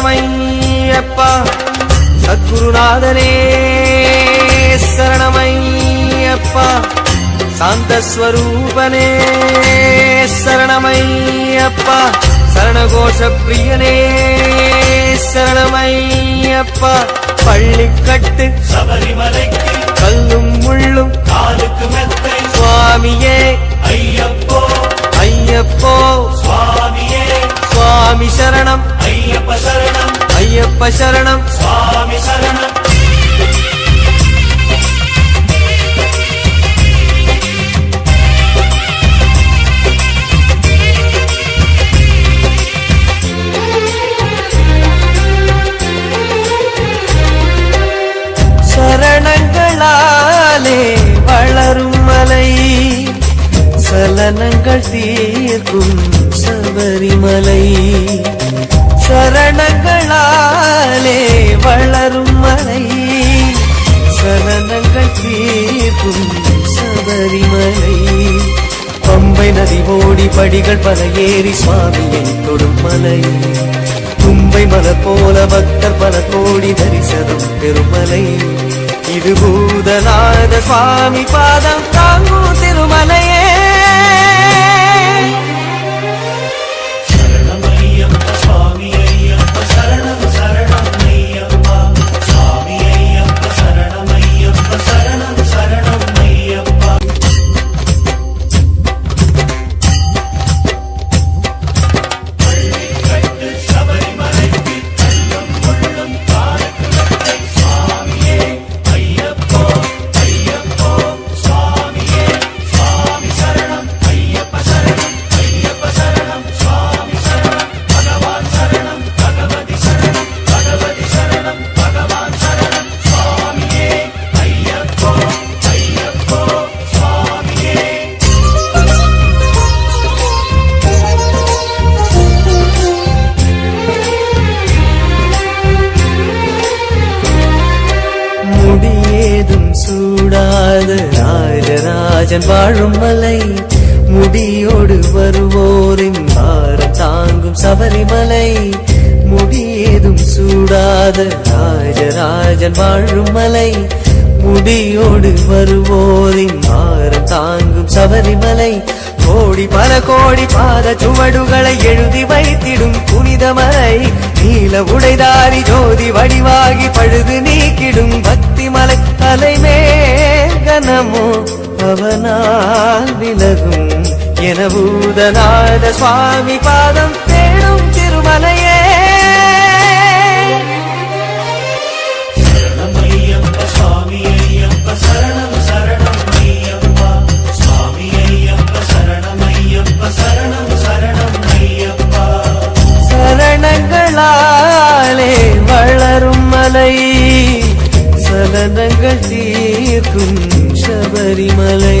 சரணமையப்பா. சத்குருநாதனே சரணமையப்பா. சாந்தஸ்வரூபனே சரணமையப்பா. சரணகோஷ பிரியனே சரணமையப்பா. பள்ளிக்கட்டு சபரிமலைக்கு கல்லும் முள்ளும் காலுக்கு மெத்தை சுவாமியே. ஐயப்போ ஐயப்போ. சுவாமியே. சுவாமி சரணம். ஐயப்ப சரணம் சுவாமி சரணம். சரணங்களாலே வளரும் மலை சலனங்கள் தீர்க்கும் சபரிமலை. தீர்க்கும் சபரிமலை. பம்பை நதி ஓடி படிகள் பல ஏறி சுவாமியை தொடும் மலை தும்பை மலை போல பக்தர் பல கோடி தரிசனம் பெருமலை. இது பூதநாத சுவாமி பாதம் தாங்கும் திருமலையே. சூடாத. ராஜராஜன் வாழும் மலை. முடியோடு வருவோரின் பாரம் தாங்கும் சபரிமலை. முடியேதும் சூடாத. ராஜராஜன் வாழும் மலை. முடியோடு வருவோரின் பாரம் தாங்கும் சபரிமலை. கோடி பல கோடி பாத சுவடுகளை எழுதி வைத்திடும் புனிதமலை நீல உடைதாரி ஜோதி வடிவாகி பழுது அவனால் விலகும் என பூதநாத சுவாமி பாதம் தேடும் திருமலையே. சரணங்களாலே வளரும் மலை சலனங்கள் தீர்க்கும் சபரிமலை.